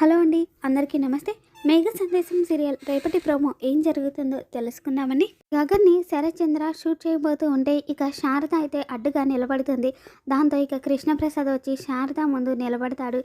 Hello అండి అందరికీ నమస్తే. మేఘ సందేశం సీరియల్ రేపటి ప్రోమో ఏం జరుగుతుందో తెలుసుకుందామని గగన్ని శరత్చంద్ర షూట్ చేయబోతూ ఉంటే ఇక శారద అయితే అడ్డుగా నిలబడుతుంది. దాంతో ఇక కృష్ణప్రసాద్ వచ్చి శారద ముందు నిలబడతాడు.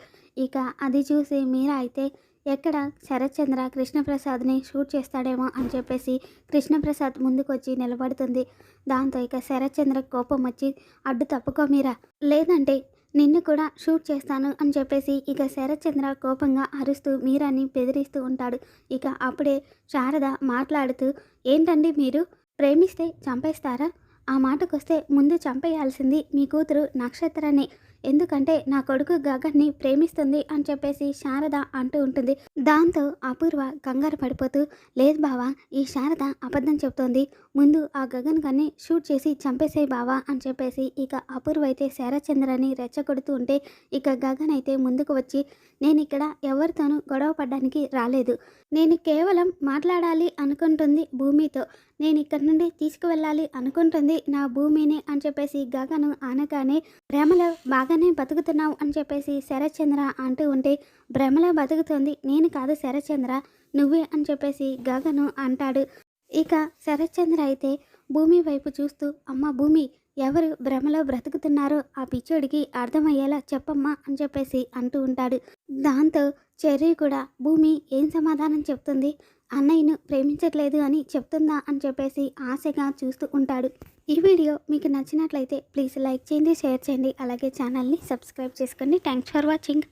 ఇక అది చూసి మీరా అయితే ఎక్కడ శరత్చంద్ర కృష్ణప్రసాద్ని షూట్ చేస్తాడేమో అని చెప్పేసి కృష్ణప్రసాద్ ముందుకొచ్చి నిలబడుతుంది. దాంతో ఇక శరత్చంద్ర కోపం వచ్చి అడ్డు తప్పుకో మీరా. లేదంటే నిన్ను కూడా షూట్ చేస్తాను అని చెప్పేసి ఇక శరత్చంద్ర కోపంగా అరుస్తూ మీరాని బెదిరిస్తూ ఉంటాడు. ఇక అప్పుడే శారద మాట్లాడుతూ ఏంటండి మీరు? ప్రేమిస్తే చంపేస్తారా? ఆ మాటకొస్తే ముందు చంపేయాల్సింది మీ కూతురు నక్షత్రాన్ని ఎందుకంటే నా కొడుకు గగన్ని ప్రేమిస్తుంది అని చెప్పేసి శారద అంటూ ఉంటుంది. దాంతో అపూర్వ కంగారు పడిపోతూ లేదు బావా ఈ శారద అబద్ధం చెప్తోంది. ముందు ఆ గగన్ కన్ని షూట్ చేసి చంపేసేయి బావా అని చెప్పేసి ఇక అపూర్వ అయితే శరచంద్రని రెచ్చగొడుతూ ఉంటే ఇక గగన్ అయితే ముందుకు వచ్చి నేను ఇక్కడ ఎవరితోనూ గొడవ పడడానికి రాలేదు. నేను కేవలం మాట్లాడాలి అనుకుంటుంది భూమితో. నేను ఇక్కడ నుండి తీసుకువెళ్ళాలి అనుకుంటుంది నా భూమిని అని చెప్పేసి గగను అనగానే భ్రమలో బాగానే బతుకుతున్నావు అని చెప్పేసి శరచంద్ర అంటూ ఉంటే భ్రమలో బతుకుతుంది నేను కాదు శరచంద్ర నువ్వే అని చెప్పేసి గగను అంటాడు. ఇక శరత్చంద్ర అయితే భూమి వైపు చూస్తూ అమ్మ భూమి ఎవరు భ్రమలో బ్రతుకుతున్నారో ఆ పిచ్చోడికి అర్థమయ్యేలా చెప్పమ్మా అని చెప్పేసి అంటూ ఉంటాడు. దాంతో చెర్రీ కూడా భూమి ఏం సమాధానం చెప్తుంది? అన్నయ్యను ప్రేమించట్లేదు అని చెప్తుందా అని చెప్పేసి ఆశగా చూస్తూ ఉంటాడు. ఈ వీడియో మీకు నచ్చినట్లయితే ప్లీజ్ లైక్ చేయండి షేర్ చేయండి అలాగే ఛానల్ని సబ్స్క్రైబ్ చేసుకోండి. Thanks for watching.